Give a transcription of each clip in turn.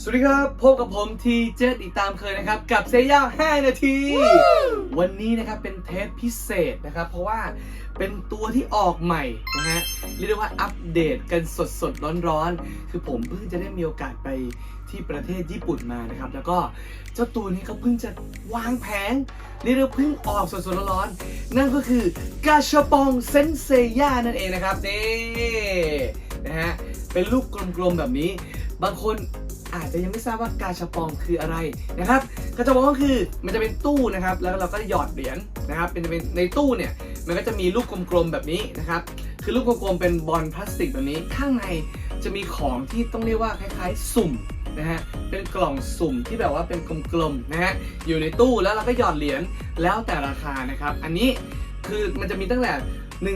สวัสดีครับ พบกับผมทีเจดอีกตามเคยนะครับ กับเซย่า5นาที วันนี้นะครับเป็นเทปพิเศษนะครับ เพราะว่าเป็นตัวที่ออกใหม่นะฮะเรียกได้ว่าอัปเดตกันสดสดร้อนร้อนๆคือผมเพิ่งจะได้มีโอกาสไปที่ประเทศญี่ปุ่นมานะครับ แล้วก็เจ้าตัวนี้เขาเพิ่งจะวางแผงเรียกได้ว่าเพิ่งออกสดสดๆร้อนๆนั่นก็คือกาชาปองเซนเซย่านั่นเองนะครับนี่นะฮะเป็นลูกกลมๆแบบนี้ บางคน อาจจะยังไม่ทราบว่ากาชาปองคืออะไรนะครับกาชาปองก็คือมันจะเป็นตู้นะครับ แล้วเราก็หยอดเหรียญนะครับ เป็นในตู้เนี่ยมันก็จะมีลูกกลมๆแบบนี้นะครับ คือลูกกลมๆเป็นบอลพลาสติกแบบนี้ข้างในจะมีของที่ต้องเรียกว่าคล้ายๆ สุ่มนะฮะ เป็นกล่องสุ่มที่แบบว่าเป็นกลมๆนะฮะ อยู่ในตู้แล้วเราก็หยอดเหรียญแล้วแต่ราคานะครับ อันนี้คือมันจะมีตั้งแต่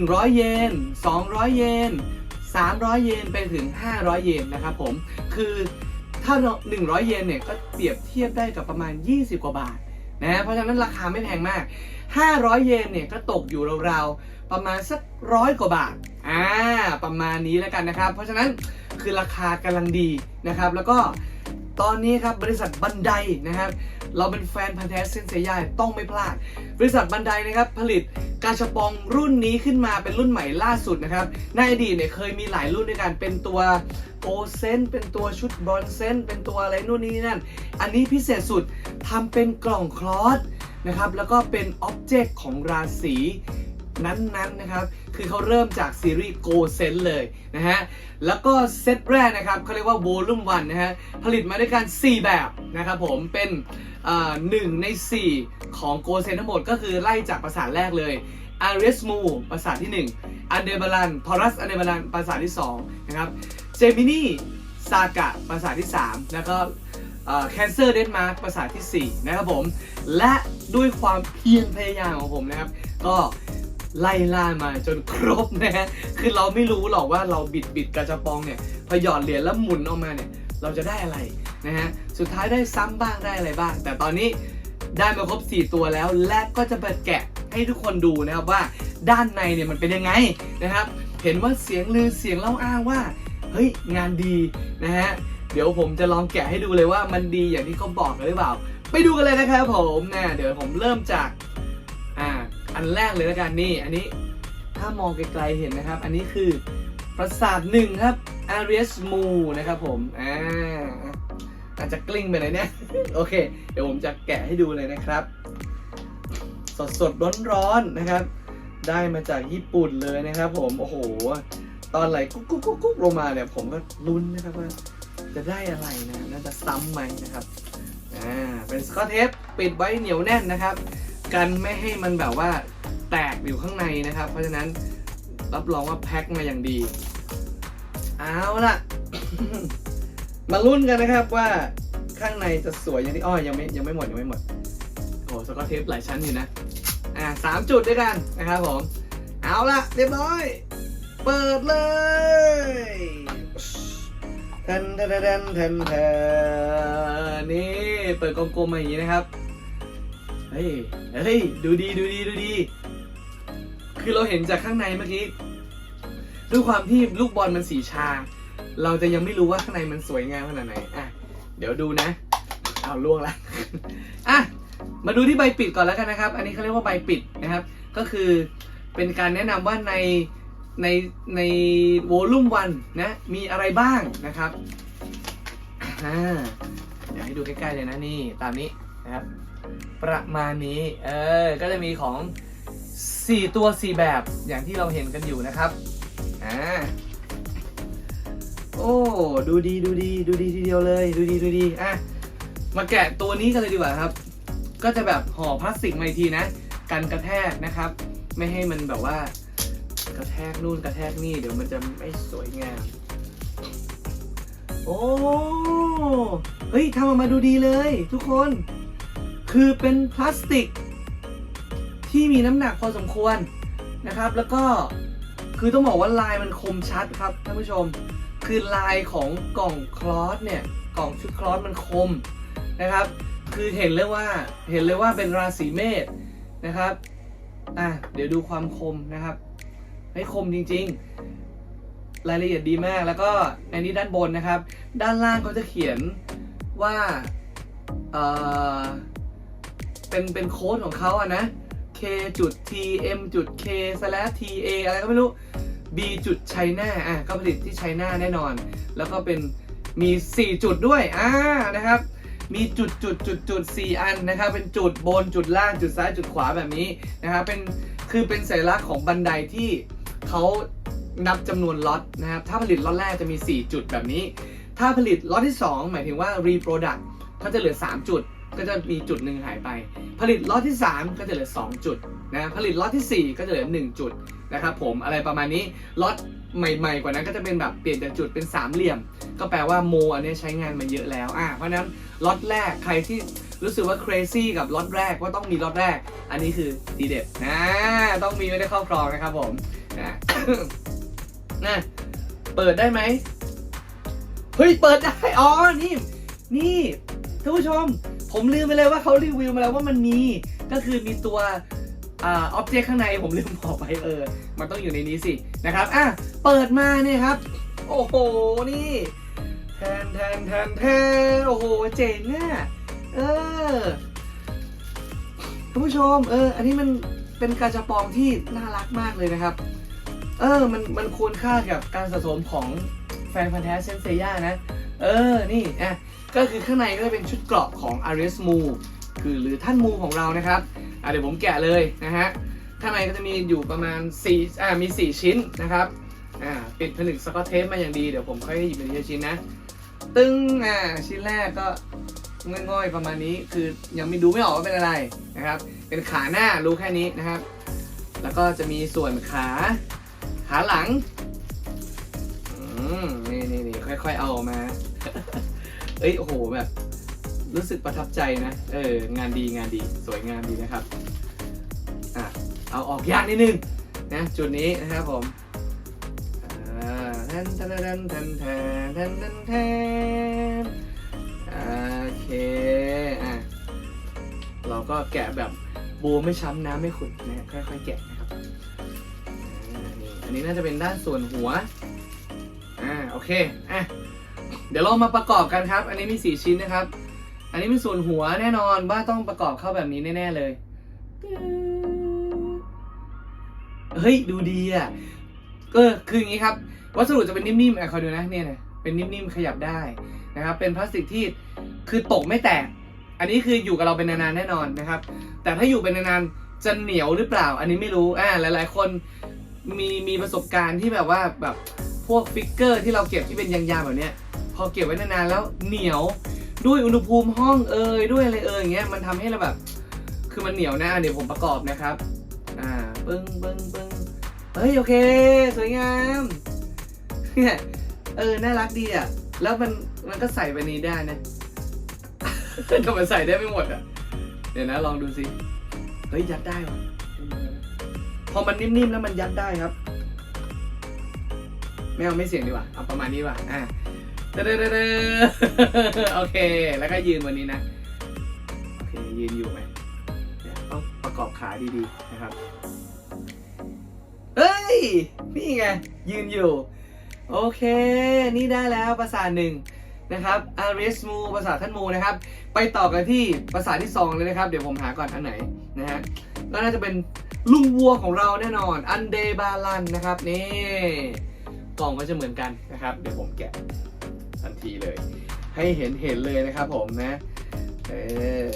100 เยน 200 เยน 300 เยนไปถึง 500 เยนนะครับผม คือ ถ้าเรา100 เยนเนี่ยก็เปรียบเทียบได้กับประมาณ 20 กว่าบาทนะเพราะฉะนั้นราคาไม่แพงมาก 500 เยนเนี่ยก็ตกอยู่ราวๆประมาณสักร้อยกว่าบาทอ่าประมาณนี้แล้วกันนะครับ เพราะฉะนั้นคือราคากำลังดีนะครับ แล้วก็ตอนนี้ครับบริษัทบันไดนะครับเราเป็นแฟนพันธ์แท้เซนเซย่าต้องไม่พลาด บริษัทบันไดนะครับผลิตกาชปองรุ่นนี้ขึ้นมาเป็นรุ่นใหม่ล่าสุดนะครับในอดีตเนี่ยเคยมีหลายรุ่นด้วยกันเป็นตัว โอเซนเป็นตัวชุดบอลเซนเป็นตัวอะไรนู่นนี่นั่น อันนี้พิเศษสุดทำเป็นกล่องคลอสนะครับ แล้วก็เป็นอ็อบเจกต์ของราศีนั้นๆนะครับ คือเขาเริ่มจากซีรีส์โกเซนเลยนะฮะ แล้วก็เซตแรกนะครับเขาเรียกว่า Volume 1นนะฮะ ผลิตมาด้วยกัน 4 แบบนะครับผม เป็นหนึ่งใน 4 ของโกเซนทั้งหมดก็คือไล่จากภาษาแรกเลย a r i s m u ภาษาที่ 1 อันเดบาลันทอรัสอันเดบาลันภาษาที่2นะครับ เจมินีซากะภาษาที่ 3 แล้วก็แคนเซอร์เดนมาร์กภาษาทีสี่ 4 นะครับผม และด้วยความเพียรพยายามของผมนะครับ ก็ไล่ล่ามาจนครบนะฮะคือเราไม่รู้หรอกว่าเราบิดบิดกระจาปองเนี่ยพอหยอดเหรียญแล้วหมุนออกมาเนี่ย เราจะได้อะไรนะฮะสุดท้ายได้ซ้ำบ้างได้อะไรบ้าง แต่ตอนนี้ได้มาครบ 4 ตัวแล้ว และก็จะมาแกะให้ทุกคนดูนะครับว่าด้านในเนี่ยมันเป็นยังไงนะครับ เห็นว่าเสียงลือเสียงเล่าอ้างว่า เฮ้ยงานดีนะฮะเดี๋ยวผมจะลองแกะให้ดูเลยว่ามันดีอย่างที่เขาบอกหรือเปล่า ไปดูกันเลยนะครับผมนะเดี๋ยวผมเริ่มจากอ่าอันแรกเลยแล้วกันนี่ อันนี้ถ้ามองไกลๆเห็นนะครับ อันนี้คือปราสาทหนึ่งครับ a r i s m u นะครับผมอ่าอาจจะกลิ้งไปเลยเนี่ย โอเค เดี๋ยวผมจะแกะให้ดูเลยนะครับ สดสดร้อนร้อนๆนะครับ ได้มาจากญี่ปุ่นเลยนะครับผม โอ้โห ตอนไหลกุ๊กกุ๊กกุ๊กกุ๊กลงมาเนี่ยผมก็ลุ้นนะครับว่าจะได้อะไรนะน่าจะซ้ำไหมนะครับอ่าเป็นสกอตเทปปิดไว้เหนียวแน่นนะครับ กันไม่ให้มันแบบว่าแตกอยู่ข้างในนะครับ เพราะฉะนั้นรับรองว่าแพ็คมาอย่างดี เอาล่ะ มาลุ้นกันนะครับว่าข้างในจะสวยอย่างที่อ้อยังไม่ยังไม่หมดยังไม่หมดโอ้สกอตเทปหลายชั้นอยู่นะ อ่าสามจุดด้วยกันนะครับผม เอาล่ะ เรียบร้อย ปิดเลยแทนแทนแทนแทนแทนนี่เปิดกลมๆมาอย่างนี้นะครับ เฮ้ย เฮ้ย ดูดีดูดีดูดี คือเราเห็นจากข้างในเมื่อกี้ ด้วยความที่ลูกบอลมันสีชา เราจะยังไม่รู้ว่าข้างในมันสวยงามขนาดไหน อะ เดี๋ยวดูนะ เอาล่วงละ อะ มาดูที่ใบปิดก่อนแล้วกันนะครับ อันนี้เขาเรียกว่าใบปิดนะครับ ก็คือเป็นการแนะนำว่าใน ในในโวลุ่มวันนะมีอะไรบ้างนะครับอ่าเดี๋ยวให้ดูใกล้ๆเลยนะนี่ตามนี้นะครับประมาณนี้เออก็จะมีของ 4 ตัว 4 แบบอย่างที่เราเห็นกันอยู่นะครับอ่าโอ้ดูดีดูดีดูดีทีเดียวเลยดูดีดูดีอะมาแกะตัวนี้กันเลยดีกว่าครับ ก็จะแบบห่อพลาสติกมาทีนะ กันกระแทกนะครับ ไม่ให้มันแบบว่า กระแทกนู่นกระแทกนี่เดี๋ยวมันจะไม่สวยงาม โอ้เฮ้ยทำออกมาดูดีเลยทุกคน คือเป็นพลาสติก ที่มีน้ำหนักพอสมควรนะครับ แล้วก็คือต้องบอกว่าลายมันคมชัดครับท่านผู้ชม คือลายของกล่องคลอสเนี่ยกล่องชุดคลอสมันคมนะครับ คือเห็นเลยว่าเห็นเลยว่าเป็นราศีเมษนะครับอะเดี๋ยวดูความคมนะครับ ให้คมจริง ๆ รายละเอียดดีมาก แล้วก็ในนี้ด้านบนนะครับ ด้านล่างเขาจะเขียนว่าเออเป็นเป็นโค้ดของเขาอะนะ k จุด t m จุด k s l a t a อะไรก็ไม่รู้ b จุดไชน่าอะก็ผลิตที่ไชน่าแน่นอน แล้วก็เป็นมี 4 จุดด้วยอ่านะครับ มีจุดจุดจุดจุดสี่อันนะครับ เป็นจุดบนจุดล่างจุดซ้ายจุดขวาแบบนี้นะครับเป็นคือเป็นสัญลักษณ์ของบันไดที่ เขานับจำนวนล็อตนะครับ ถ้าผลิตล็อตแรกจะมี 4 จุดแบบนี้ ถ้าผลิตล็อตที่ 2 หมายถึงว่า reproduct ก็จะเหลือ 3 จุด ก็จะมีจุดหนึ่งหายไป ผลิตล็อตที่ 3 ก็จะเหลือ 2 จุดนะผลิตล็อตทีสี่ 4 ก็จะเหลือ 1 จุดนะครับผมอะไรประมาณนี้ล็อตใหม่ ๆ กว่านั้นก็จะเป็นแบบเปลี่ยนจากจุดเป็นสามเหลี่ยม ก็แปลว่าโมอันนี้ใช้งานมาเยอะแล้วอะเพราะนั้นล็อตแรกใครที่รู้สึกว่า crazy กับล็อตแรกว่าต้องมีล็อตแรก อันนี้คือดีเด็ดนะต้องมีไม่ได้ครอบครองนะครับผม นะนะเปิดได้ไหมเฮ้ยเปิดได้อ๋อนี่ นี่ท่านผู้ชม ผมลืมไปเลยว่าเขารีวิวมาแล้วว่ามันมี ก็คือมีตัวอ่าอ็อบเจกต์ข้างในผมลืมบอกไปเออ มันต้องอยู่ในนี้สินะครับอะเปิดมาเนี่ยครับ โอ้โหนี่แทนแทนแทนแทนโอ้โหเจ๋งอะเออท่านผู้ชมเออ อันนี้มันเป็นกาจะปองที่น่ารักมากเลยนะครับ เออ มันมันควรค่ากับการสะสมของแฟนพันธ์แท้เซนเซียนะ เออ นี่อะก็คือข้างในก็จะเป็นชุดเกราะของ a r i s m u คือหรือท่านมูของเรานะครับอะเดี๋ยวผมแกะเลยนะฮะ ข้างในก็จะมีอยู่ประมาณ4อ่ามี 4 ชิ้นนะครับ อ่า ปิดผนึกสกอตเทปมาอย่างดี เดี๋ยวผมค่อยหยิบเป็นชิ้นนะ ตึ้ง อ่า ชิ้นแรกก็ง่อยๆประมาณนี้ คือยังไม่ดูไม่ออกว่าเป็นอะไรนะครับ เป็นขาหน้ารู้แค่นี้นะครับ แล้วก็จะมีส่วนขา ขาหลังอืมนี่นี่นี่ค่อยๆเอาออกมา เอ้ยโอ้โหแบบ รู้สึกประทับใจนะ เออ งานดีงานดีสวยงามดีนะครับ อะ เอาออกยากนิดนึงนะ จุดนี้นะครับผมอ่าแทนแทนแทนแทนแทนแทนแทนแทนโอเค อะ เราก็แกะแบบบูไม่ช้ำน้ำไม่ขุ่นนะค่อยๆแกะนะครับ อันนี้น่าจะเป็นด้านส่วนหัว อ่า โอเค อะ เดี๋ยวเรามาประกอบกันครับ อันนี้มี 4 ชิ้นนะครับ อันนี้เป็นส่วนหัวแน่นอนว่าต้องประกอบเข้าแบบนี้แน่ ๆ เลย เฮ้ย ดูดีอะ ก็คืออย่างนี้ครับ วัสดุจะเป็นนิ่มๆอะคอยดูนะเนี่ยนะเป็นนิ่มๆ ขยับได้นะครับ เป็นพลาสติกที่คือตกไม่แตก อันนี้คืออยู่กับเราเป็นนานๆ แน่นอนนะครับ แต่ถ้าอยู่เป็นนานๆ จะเหนียวหรือเปล่า อันนี้ไม่รู้ อ่า หลายๆ คน มีมีประสบการณ์ที่แบบว่าแบบพวกฟิกเกอร์ที่เราเก็บที่เป็นยางๆแบบเนี้ย พอเก็บไว้นานๆแล้วเหนียวด้วยอุณหภูมิห้องเอ่ยด้วยอะไรเอ่ยอย่างเงี้ยมันทำให้เราแบบ คือมันเหนียวนะเดี๋ยวผมประกอบนะครับ อ่าปึ้งปึ้งปึ้งเฮ้ยโอเค สวยงามเนี่ยเออน่ารักดีอะแล้วมันมันก็ใส่ไปนี้ได้นะแต่มันใส่ได้ไม่หมดอะเดี๋ยวนะลองดูสิเฮ้ยยัดได้ อมันนิ่มๆแล้วมันยัดได้ครับ ไม่เอาไม่เสียงดีกว่าเอาประมาณนี้ว่าอะเด้อเด้อเด้อโอเค แล้วก็ยืนวันนี้นะโอเคยืนอยู่ไหมต้องประกอบขาดีๆนะครับเฮ้ยนี่ไงยืนอยู่ โอเค นี่ได้แล้วภาษาหนึ่งนะครับอาริสมูภาษาท่านมูนะครับ ไปต่อกันที่ภาษาที่สองเลยนะครับ เดี๋ยวผมหาก่อนอันไหนนะฮะก็น่าจะเป็น ลุงวัวของเราแน่นอน อันเดบาลันนะครับนี่กล่องก็จะเหมือนกันนะครับ เดี๋ยวผมแกะทันทีเลย ให้เห็นเห็นเลยนะครับผมนะเออ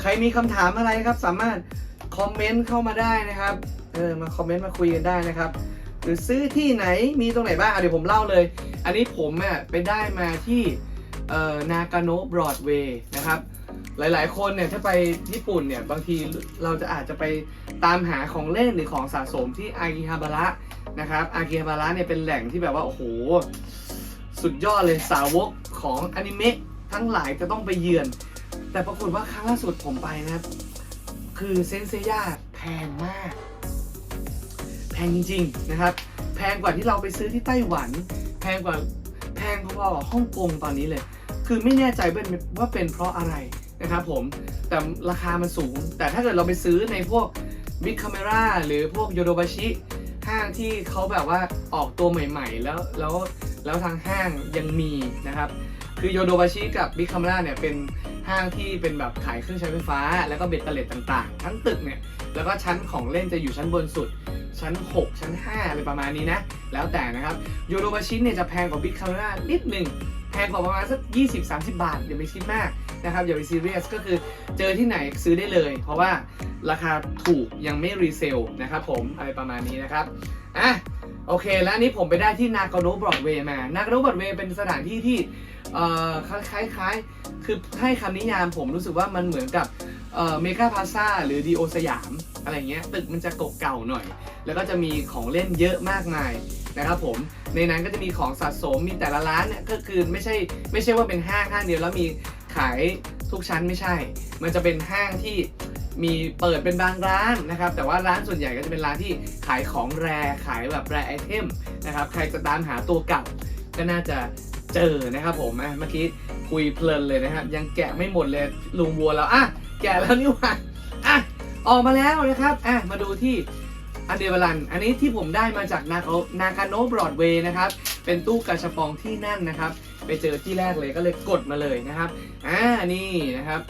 ใครมีคำถามอะไรครับ สามารถคอมเมนต์เข้ามาได้นะครับเออมาคอมเมนต์มาคุยกันได้นะครับ หรือซื้อที่ไหนมีตรงไหนบ้างเดี๋ยวผมเล่าเลย อันนี้ผมอะไปได้มาที่เอ่อนากาโนะบรอดเวย์นะครับ หลาย ๆ คนเนี่ยถ้าไปญี่ปุ่นเนี่ยบางทีเราจะอาจจะไปตามหาของเล่นหรือของสะสมที่อากิฮาบาระนะครับอากิฮาบาระเนี่ยเป็นแหล่งที่แบบว่าโอ้โหสุดยอดเลยสาวกของอนิเมะทั้งหลายจะต้องไปเยือน แต่ปรากฏว่าครั้งล่าสุดผมไปนะครับ คือเซนเซย่าแพงมาก แพงจริง ๆ นะครับ แพงกว่าที่เราไปซื้อที่ไต้หวัน แพงกว่าแพงพอๆกับฮ่องกงตอนนี้เลย คือไม่แน่ใจเป็นว่าเป็นเพราะอะไร นะครับผมแต่ราคามันสูง แต่ถ้าเกิดเราไปซื้อในพวก Big Camera หรือพวกโยโดบาชิห้างที่เขาแบบว่าออกตัวใหม่ๆ แล้วแล้วแล้วทางห้างยังมีนะครับ คือโยโดบาชิกับบิ๊กคา m ร่าเนี่ยเป็นห้างที่เป็นแบบขายเครื่องใช้ไฟฟ้า แล้วก็เบ็ดเตล็ดต่างๆ ทั้งตึกเนี่ย แล้วก็ชั้นของเล่นจะอยู่ชั้นบนสุด ชั้น 6 ชั้น 5 อะไรประมาณนี้นะ แล้วแต่นะครับโยโดบาชิเนี่ยจะแพงกว่าบิ๊กคา m ร่านิดหนึ่งแพงกว่าประมาณสัก 20-30 บาทอย่าไปคิดมาก นะครับอย่าไปซีเรียสก็คือเจอที่ไหนซื้อได้เลย เพราะว่าราคาถูกยังไม่รีเซลนะครับผมอะไรประมาณนี้นะครับอะโอเค แล้วนี้ผมไปได้ที่นากาโนบรอดเวย์มา นากาโนบรอดเวย์เป็นสถานที่ที่เอ่อคล้ายๆคล้ายๆ คือให้คำนิยามผมรู้สึกว่ามันเหมือนกับเอ่อเมกาพาซาหรือดีโอสยามอะไรเงี้ยตึกมันจะเก่าๆหน่อย แล้วก็จะมีของเล่นเยอะมากมายนะครับผมในนั้นก็จะมีของสะสมมีแต่ละร้านเนี่ยก็คือไม่ใช่ไม่ใช่ว่าเป็นห้างห้างเดียวแล้วมี ขายทุกชั้นไม่ใช่ มันจะเป็นห้างที่มีเปิดเป็นบางร้านนะครับ แต่ว่าร้านส่วนใหญ่ก็จะเป็นร้านที่ขายของแรขายแบบแรไอเทมนะครับ ใครจะตามหาตัวเก่าก็น่าจะเจอนะครับผมอะเมื่อกี้คุยเพลินเลยนะครับ ยังแกะไม่หมดเลยลุงวัวแล้วอะแกะแล้วนี่หว่าอะออกมาแล้วนะครับอะมาดูที่อันเดวลัน อันนี้ที่ผมได้มาจากนาโนากาโนบรอดเวย์นะครับ เป็นตู้กาชาปองที่นั่นนะครับ ไปเจอที่แรกเลยก็เลยกดมาเลยนะครับอ่านี่นะครับ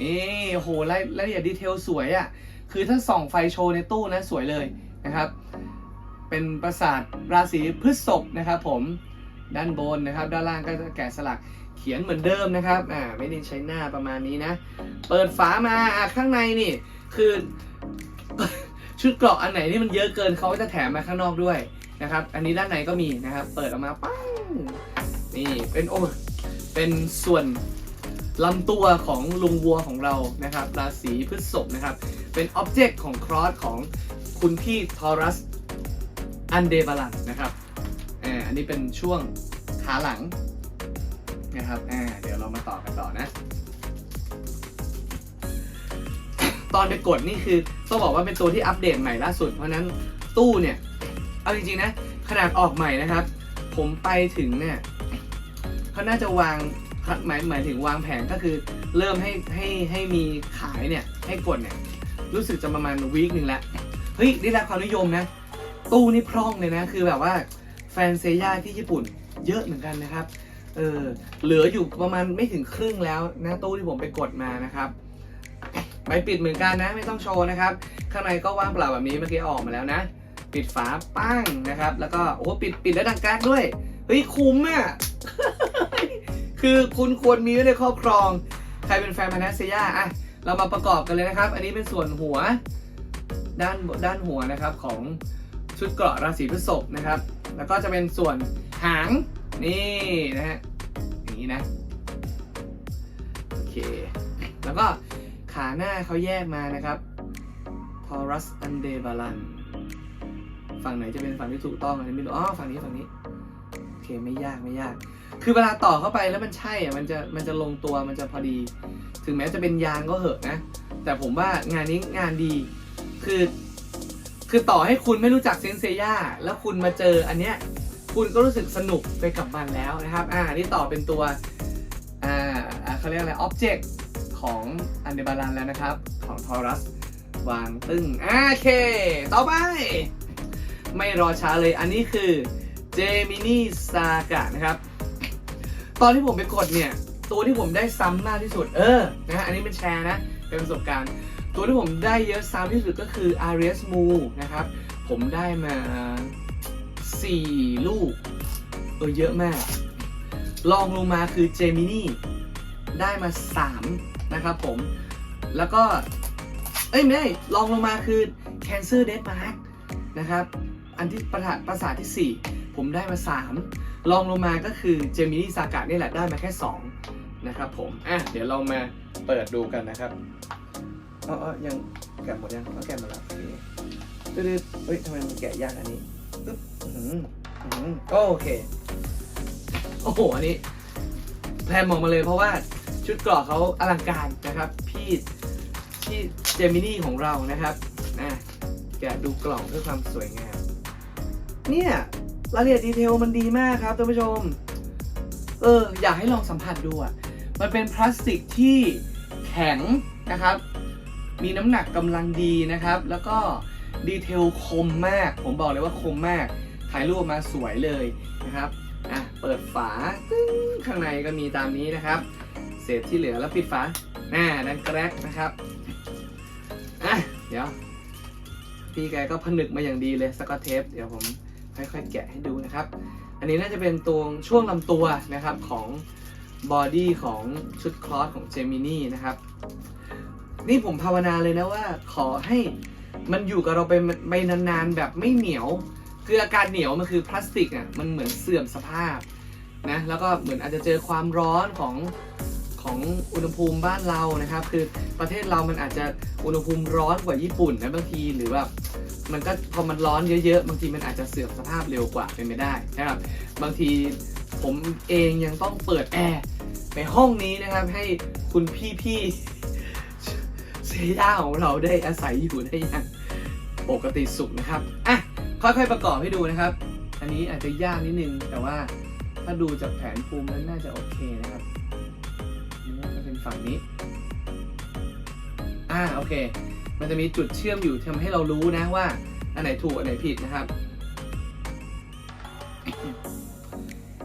นี่โหรายละเอียดดีเทลสวยอะ่ะคือถ้าส่องไฟโชว์ในตู้นะสวยเลยนะครับ เป็นปราสาทราศีพฤษภนะครับ ผมด้านบนนะครับ ด้านล่างก็จะแกะสลักเขียนเหมือนเดิมนะครับอ่าไม่ได้ใช้หน้าประมาณนี้นะ เปิดฝามาอะข้างในนี่คือชุดเกราะอันไหนที่มันเยอะเกินเขาก็จะแถมมาข้างนอกด้วย นะครับ อันนี้ด้านในก็มีนะครับ เปิดออกมาปั้งนี่เป็นโอ้เป็นส่วนลำตัวของลุงวัวของเรานะครับ ราศีพฤษภนะครับ เป็นอ็อบเจกต์ของครอสของคุณพี่ทอรัสอันเดบาลันนะครับอ่าอันนี้เป็นช่วงขาหลังนะครับอ่าเดี๋ยวเรามาต่อกันต่อนะ ตอนไปกดนี่คือต้องบอกว่าเป็นตัวที่อัปเดตใหม่ล่าสุด เพราะนั้นตู้เนี่ย เอาจริงๆนะ ขนาดออกใหม่นะครับ ผมไปถึงเนี่ยเขาน่าจะวางหมายหมายถึงวางแผนก็คือเริ่มให้ให้ให้มีขายเนี่ย ให้กดเนี่ย รู้สึกจะประมาณวีคหนึ่งแล้วเฮ้ยได้รับความนิยมนะ ตู้นี่พร่องเลยนะ คือแบบว่าแฟนเซย่าที่ญี่ปุ่นเยอะเหมือนกันนะครับเออเหลืออยู่ประมาณไม่ถึงครึ่งแล้วนะตู้ที่ผมไปกดมานะครับใบปิดเหมือนกันนะ ไม่ต้องโชว์นะครับ ข้างในก็ว่างเปล่าแบบนี้เมื่อกี้ออกมาแล้วนะ ปิดฝาปั้งนะครับ แล้วก็โอ้ปิดปิดแล้วดังการ์ดด้วยเฮ้ยคุ้มอะคือคุณควรมีไว้ในครอบครอง ใครเป็นแฟนพานาเซียอะเรามาประกอบกันเลยนะครับ อันนี้เป็นส่วนหัวด้านด้านหัวนะครับของชุดเกราะราศีพฤษภนะครับ แล้วก็จะเป็นส่วนหางนี่นะฮะอย่างนี้นะโอเค แล้วก็ขาหน้าเขาแยกมานะครับ Taurus a n d e b a l a n ฝั่งไหนจะเป็นฝั่งที่ถูกต้องอันนี้ไม่รู้อ๋อฝั่งนี้ฝั่งนี้โอเคไม่ยากไม่ยาก คือเวลาต่อเข้าไปแล้วมันใช่อะมันจะมันจะลงตัวมันจะพอดี ถึงแม้จะเป็นยางก็เหอะนะ แต่ผมว่างานนี้งานดีคือ คือต่อให้คุณไม่รู้จักเซนเซย่าแล้วคุณมาเจออันเนี้ยคุณก็รู้สึกสนุกไปกับมันแล้วนะครับ อ่านี่ต่อเป็นตัว อ่าเขาเรียกอะไรอ็อบเจกต์ของอันเดบาลันแล้วนะครับ ของทอรัส วางตึ้งอ่าโอเค ต่อไป ไม่รอช้าเลยอันนี้คือเจมินีซากะนะครับ ตอนที่ผมไปกดเนี่ย ตัวที่ผมได้ซ้ำมากที่สุด เออนะฮะอันนี้เป็นแชร์นะ เป็นประสบการณ์ ตัวที่ผมได้เยอะซ้ำที่สุดก็คือ a r i a s m o นะครับ ผมได้มา 4 ลูกเออเยอะมากลองลงมาคือเจมินี่ได้มา 3 นะครับผม แล้วก็ เอ้ยไม่ได้ลองลงมาคือ Cancer Dead Mark นะครับ อันที่ประสาทประสาทที่ 4 ผมได้มา 3 ลองลงมาก็คือเจมินี่ซากะนี่แหละได้มาแค่ 2 นะครับผมอะเดี๋ยวเรามาเปิดดูกันนะครับอ๋อออยังแกะหมดยังเอาแกะหมดแล้วโอเคตึ๊ดเฮ้ยทำไมมันแกะยากอันนี้ตึ๊บอื้อหืออื้อหือโอเค โอ้โห อันนี้แพรมองมาเลยเพราะว่าชุดเกราะเขาอลังการนะครับ พี่พี่เจมินี่ของเรานะครับอะแกะดูกล่องเพื่อความสวยงาม เนี่ยรายละเอียดดีเทลมันดีมากครับท่านผู้ชม เออ อยากให้ลองสัมผัสดูอะ มันเป็นพลาสติกที่แข็งนะครับ มีน้ำหนักกำลังดีนะครับ แล้วก็ดีเทลคมมาก ผมบอกเลยว่าคมมาก ถ่ายรูปมาสวยเลยนะครับ อะ เปิดฝาตึ้งข้างในก็มีตามนี้นะครับ เศษที่เหลือแล้วปิดฝาแน่ดันแกรกนะครับ อะ เดี๋ยว พี่แกก็ผนึกมาอย่างดีเลยสกอตเทป เดี๋ยวผม ค่อยๆแกะให้ดูนะครับ อันนี้น่าจะเป็นตัวช่วงลำตัวนะครับของบอดี้ของชุดคลอสของเจมินี่นะครับ นี่ผมภาวนาเลยนะว่า ขอให้มันอยู่กับเราไปไปนานๆแบบไม่เหนียว คืออาการเหนียวมันคือพลาสติกอะมันเหมือนเสื่อมสภาพนะแล้วก็เหมือนอาจจะเจอความร้อนของของอุณหภูมิบ้านเรานะครับ คือประเทศเรามันอาจจะอุณหภูมิร้อนกว่าญี่ปุ่นนะบางทีหรือแบบ มันก็พอมันร้อนเยอะๆ บางทีมันอาจจะเสื่อมสภาพเร็วกว่าเป็นไปได้นะครับ บางทีผมเองยังต้องเปิดแอร์ในห้องนี้นะครับ ให้คุณพี่ๆเซย่าของเราได้อาศัยอยู่ได้อย่างปกติสุขนะครับอะค่อยๆประกอบให้ดูนะครับ อันนี้อาจจะยากนิดนึง แต่ว่าถ้าดูจากแผนภูมินั้นน่าจะโอเคนะครับนี่ก็จะเป็นฝั่งนี้ อ่าโอเค มันจะมีจุดเชื่อมอยู่ทำให้เรารู้นะว่า อันไหนถูกอันไหนผิดนะครับ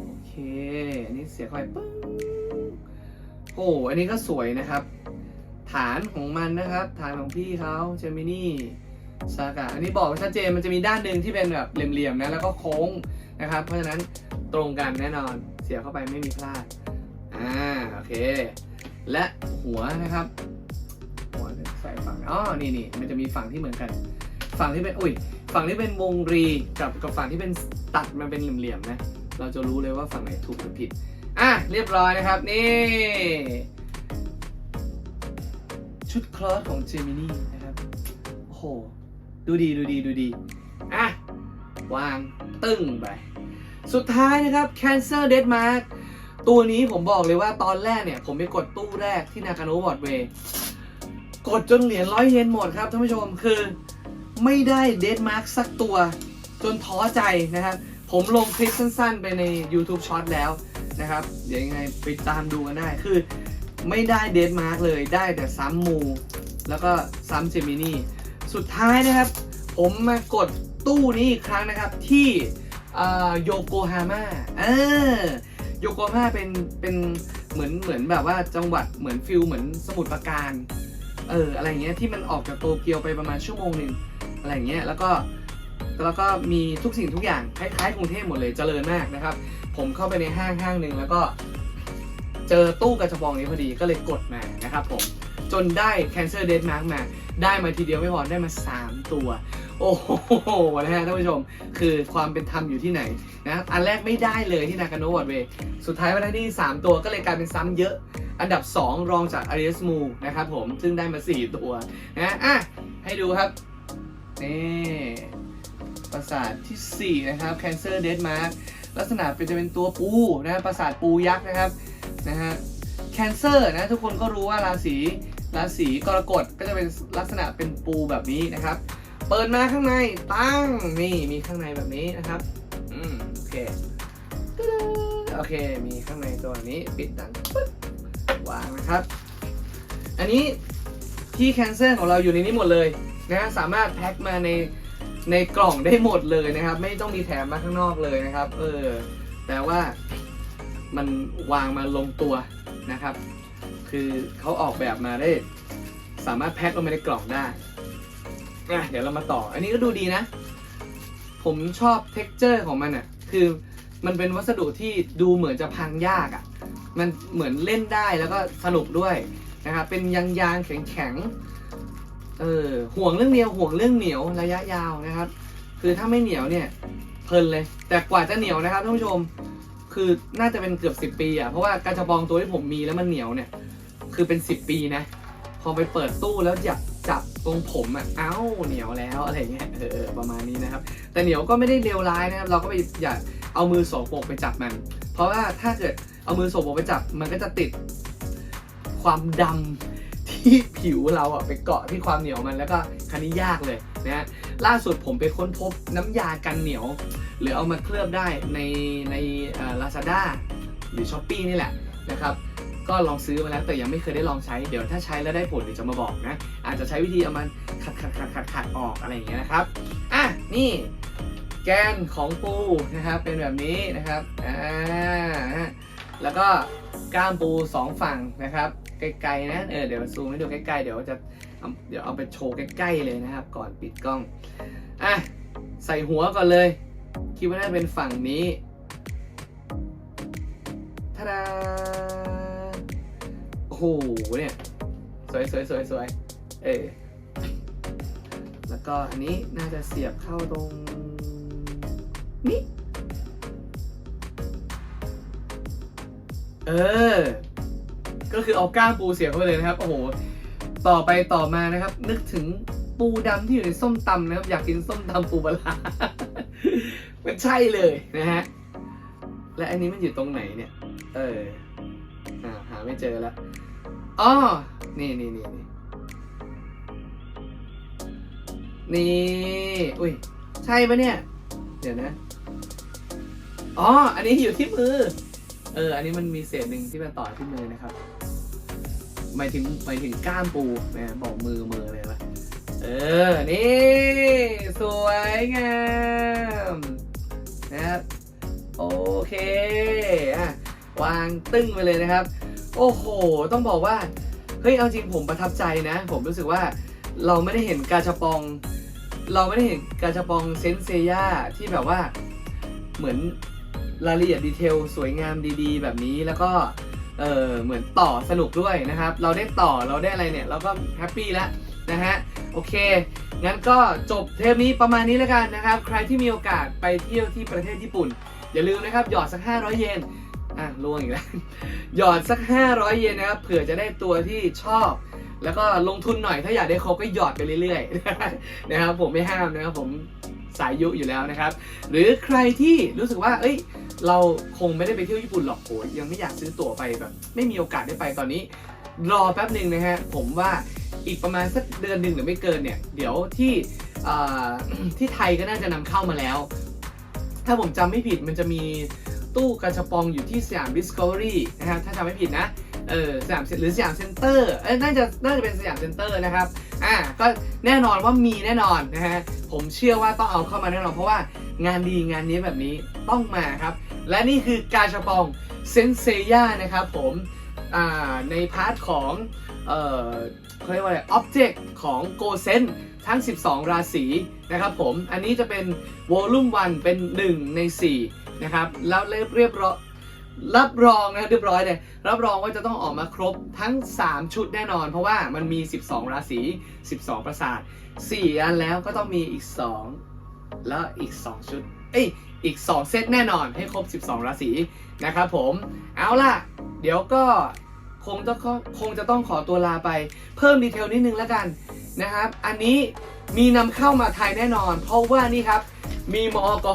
โอเคอันนี้เสียบเข้าไปปึ้งโอ้อันนี้ก็สวยนะครับ ฐานของมันนะครับ ฐานของพี่เขาเจมินี่ซากะอันนี้บอกชัดเจนมันจะมีด้านหนึ่งที่เป็นแบบเหลี่ยมๆนะแล้วก็โค้งนะครับ เพราะฉะนั้นตรงกันแน่นอนเสียเข้าไปไม่มีพลาดอ่าโอเค และหัวนะครับ อ๋อนี่นี่มันจะมีฝั่งที่เหมือนกัน ฝั่งที่เป็นอุ้ยฝั่งที่เป็นวงรีกับกับฝั่งที่เป็นตัดมันเป็นเหลี่ยมๆนะเราจะรู้เลยว่าฝั่งไหนถูกหรือผิดอะเรียบร้อยนะครับนี่ชุดคลอสของเจมินี่นะครับโอ้โหดูดีดูดีดูดีอะวางตึ้งไป สุดท้ายนะครับ Cancer Dead Mark ตัวนี้ผมบอกเลยว่าตอนแรกเนี่ย ผมไปกดตู้แรกที่นากาโนบอร์ดเวย์ กดจนเหรียญร้อยเยนหมดครับท่านผู้ชมคือไม่ได้เดดมาร์กสักตัว จนท้อใจนะครับ ผมลงคลิปสั้นๆ ไปใน YouTube Short แล้วนะครับ เดี๋ยวยังไงไปตามดูกันได้คือ ไม่ได้เดดมาร์กเลยได้แต่ซ้ำมู แล้วก็ซ้ำเจมินี่สุดท้ายนะครับ ผมมากดตู้นี้อีกครั้งนะครับที่โยโกฮาม่าเออโยโกฮาม่าเป็นเป็นเหมือนเหมือนแบบว่าจังหวัดเหมือนฟิลเหมือนสมุทรปราการ เอออะไรเงี้ยที่มันออกจากโตเกียวไปประมาณชั่วโมงหนึ่งอะไรเงี้ยแล้วก็แล้วก็มีทุกสิ่งทุกอย่างคล้ายๆกรุงเทพหมดเลยเจริญมากนะครับ ผมเข้าไปในห้างห้างหนึ่งแล้วก็ เจอตู้กระชับองนี้พอดีก็เลยกดมานะครับผมจนได้ Cancer Dead Mark มา ได้มาทีเดียวไม่พอได้มา 3 ตัว โอ้โหนะฮะท่านผู้ชม คือความเป็นธรรมอยู่ที่ไหนนะ อันแรกไม่ได้เลยที่นากาโนวอดเวย์สุดท้ายมาได้ที่ 3 ตัวก็เลยกลายเป็นซ้ำเยอะ อันดับ 2 รองจาก a r i s m o นะครับผม ซึ่งได้มา 4 ตัวนะอะให้ดูครับ นี่ประสาททีสี่ 4 นะครับ Cancer Dead Mark ลักษณะเป็นจะเป็นตัวปูนะประสาทปูยักษ์นะครับนะฮะแคนเซอร์นะทุกคนก็รู้ว่าราศีราศีกรกฎก็จะเป็นลักษณะเป็นปูแบบนี้นะครับ เปิดมาข้างในตั้งนี่มีข้างในแบบนี้นะครับอืมโอเคโอเค มีข้างในตัวนี้ปิดดังปึ๊บ วางนะครับ อันนี้ที่แคนเซอร์ของเราอยู่ในนี้หมดเลยนะสามารถแพ็คมาในในกล่องได้หมดเลยนะครับ ไม่ต้องมีแถมมาข้างนอกเลยนะครับ เออแต่ว่ามันวางมาลงตัวนะครับ คือเขาออกแบบมาได้ สามารถแพ็คลงไปในกล่องได้อะเดี๋ยวเรามาต่อ อันนี้ก็ดูดีนะ ผมชอบเท็กเจอร์ของมันอะ คือมันเป็นวัสดุที่ดูเหมือนจะพังยากอะ มันเหมือนเล่นได้แล้วก็สนุกด้วยนะครับเป็นยางยางแข็งแข็งเออห่วงเรื่องเดียวห่วงเรื่องเหนียวระยะยาวนะครับ คือถ้าไม่เหนียวเนี่ยเพลินเลย แต่กว่าจะเหนียวนะครับท่านผู้ชม คือน่าจะเป็นเกือบ10ปีอะเพราะว่ากระชับองตัวที่ผมมีแล้วมันเหนียวเนี่ย คือเป็น 10 ปีนะ พอไปเปิดตู้แล้วจับจับตรงผมอะเอ้าเหนียวแล้วอะไรเงี้ยเออประมาณนี้นะครับ แต่เหนียวก็ไม่ได้เลวร้ายนะครับ เราก็ไปอย่าเอามือโสโปกไปจับมัน เพราะว่าถ้าเกิด เอามือสโปรกไปจับมันก็จะติดความดำที่ผิวเราอะไปเกาะที่ความเหนียวมันแล้วก็คันนี้ยากเลยนะฮะล่าสุดผมไปค้นพบน้ำยากันเหนียว หรือเอามาเคลือบได้ในในลาซาด้าหรือ s h อ p e e นี่แหละนะครับก็ลองซื้อมาแล้วแต่ยังไม่เคยได้ลองใช้เดี๋ยวถ้าใช้แล้วได้ผลเดี๋ยวจะมาบอกนะ อาจจะใช้วิธีเอามันขัดขัดขัดขัดขัดออกอะไรอย่างเงี้ยนะครับอะนี่แกนของปูนะครับเป็นแบบนี้นะครับอ่า แล้วก็กล้ามปูสองฝั่งนะครับ ไกลๆนะเออเดี๋ยวซูมให้ดูใกล้ๆ เดี๋ยวจะเดี๋ยวเอาไปโชว์ใกล้ๆเลยนะครับ ก่อนปิดกล้องอะใส่หัวก่อนเลย คิดว่าน่าจะเป็นฝั่งนี้ทาดาโอ้โหเนี่ย สวยสวยสวยสวยเออแล้วก็อันนี้น่าจะเสียบเข้าตรงนี้ เออ ก็คือเอาก้างปูเสียบเข้าไปเลยนะครับ โอ้โห ต่อไปต่อมานะครับ นึกถึงปูดำที่อยู่ในส้มตำนะครับ อยากกินส้มตำปูปลาร้ามันใช่เลยนะฮะ และอันนี้มันอยู่ตรงไหนเนี่ย เอออ่าหาไม่เจอล้วอ๋อ นี่นี่นี่นี่นี่ อุ้ย ใช่ปะเนี่ย เดี๋ยวนะ อ๋อ อันนี้อยู่ที่มือ เออ อันนี้มันมีเศษหนึ่งที่มันต่อที่มือนะครับหมายถึงหมายถึงก้ามปูนะบอกมือมือเลยวะเออ นี่ สวยงามนะครับโอเคอะวางตึ้งไปเลยนะครับ โอ้โห ต้องบอกว่า เฮ้ย เอาจริงผมประทับใจนะ ผมรู้สึกว่าเราไม่ได้เห็นกาชาปอง เราไม่ได้เห็นกาชาปองเซนเซย่าที่แบบว่าเหมือน รายละเอียดดีเทลสวยงามดีๆ แบบนี้แล้วก็เออเหมือนต่อสนุกด้วยนะครับ เราได้ต่อเราได้อะไรเนี่ยเราก็แฮปปี้แล้วนะฮะโอเค งั้นก็จบเทปนี้ประมาณนี้แล้วกันนะครับ ใครที่มีโอกาสไปเที่ยวที่ประเทศญี่ปุ่น อย่าลืมนะครับ หยอดสัก 500 เยนอะลวงอีกแล้ว หยอดสัก 500 เยนนะครับเผื่อจะได้ตัวที่ชอบ แล้วก็ลงทุนหน่อยถ้าอยากได้ครบก็หยอดไปเรื่อยๆนะครับผมไม่ห้ามนะครับผม สายยุอยู่แล้วนะครับ หรือใครที่รู้สึกว่า เอ้ย เราคงไม่ได้ไปเที่ยวญี่ปุ่นหรอกโหยังไม่อยากซื้อตั๋วไปแบบ ไม่มีโอกาสได้ไปตอนนี้ รอแป๊บหนึ่งนะฮะ ผมว่าอีกประมาณสักเดือนหนึ่งหรือไม่เกินเนี่ย เดี๋ยวที่ที่ไทยก็น่าจะนำเข้ามาแล้ว ถ้าผมจำไม่ผิดมันจะมีตู้กระชปองอยู่ที่สยามดิสคัฟเวอรี่นะครับถ้าจำไม่ผิดนะ เออสยามหรือสยามเซ็นเตอร์เอ้ยน่าจะน่าจะเป็นสยามเซ็นเตอร์นะครับอ่าก็แน่นอนว่ามีแน่นอนนะฮะผมเชื่อว่าต้องเอาเข้ามาแน่นอนเพราะว่างานดีงานนี้แบบนี้ต้องมาครับ และนี่คือกาชาปองเซนเซย่านะครับผมอ่าในพาร์ทของเอ่อเขาเรียกว่าอะไรอ็อบเจกต์ของโกเซนทั้ง 12 ราศีนะครับผม อันนี้จะเป็นวอลลุ่ม1เป็น 1 ใน 4 นะครับ แล้วเรียบเรียบร้อย รับรองนะเรียบร้อยเลยรับรองว่าจะต้องออกมาครบทั้ง 3 ชุดแน่นอน เพราะว่ามันมี 12 ราศี 12 ประสาท 4 อันแล้วก็ต้องมีอีก 2 แล้วอีก 2 ชุด เอ้ยอีก 2 เซตแน่นอนให้ครบ 12 ราศีนะครับผม เอาล่ะ เดี๋ยวก็คงจะคงจะต้องขอตัวลาไป เพิ่มดีเทลนิดนึงแล้วกันนะครับ อันนี้มีนำเข้ามาไทยแน่นอน เพราะว่านี่ครับมีมอก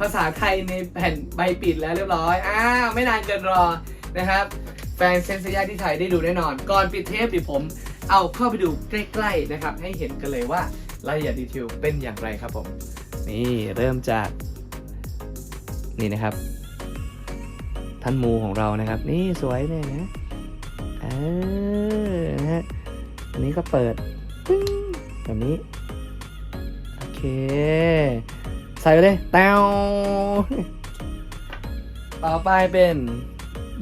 ภาษาไทยในแผ่นใบปิดแล้วเรียบร้อย อ้าวไม่นานเกินรอนะครับ แฟนเซนเซียที่ไทยได้ดูแน่นอน ก่อนปิดเทปเดี๋ยวผม เอาเข้าไปดูใกล้ๆนะครับ ให้เห็นกันเลยว่ารายละเอียดดีเทลเป็นอย่างไรครับผม นี่เริ่มจากนี่นะครับ ท่านมูของเรานะครับ นี่สวยเลยนะเออนะฮะอันนี้ก็เปิดปึ้งแบบนี้ โอเค ส่ไปเลยแต้วต่อไปเป็น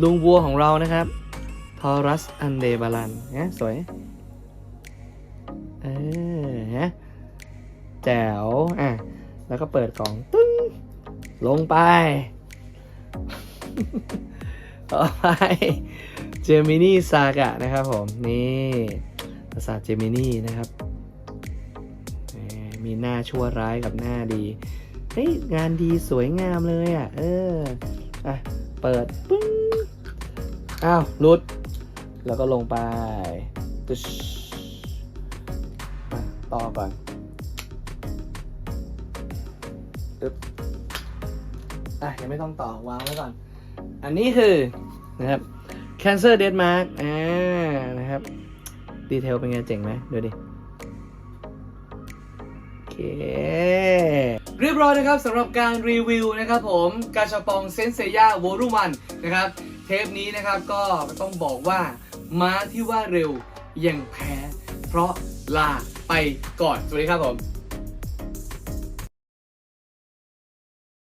ลุงวัวของเรานะครับทอรัสอันเดบาลันนะสวย เออฮะแจ๋วอะ แล้วก็เปิดกล่องตึ้งลงไป ต่อไปเจมินี่ซากะนะครับผม นี่ภาษาเจมินี่นะครับ มีหน้าชั่วร้ายกับหน้าดี เฮ้ยงานดีสวยงามเลยอะ เออ อะ เปิดปึ้ง อ้าวหลุด แล้วก็ลงไปตึชต่อก่อนตึ๊บอะยังไม่ต้องต่อวางไว้ก่อน อันนี้คือนะครับ Cancer Dead Mark อ่า นะครับ ดีเทลเป็นไงเจ๋งไหมดูดิ เค เรียบร้อยนะครับสำหรับการรีวิวนะครับผมกาชาปองเซนเซย่าวอรุมันนะครับ เทปนี้นะครับก็ต้องบอกว่า ม้าที่ว่าเร็วยังแพ้ เพราะลาไปก่อน สวัสดีครับผม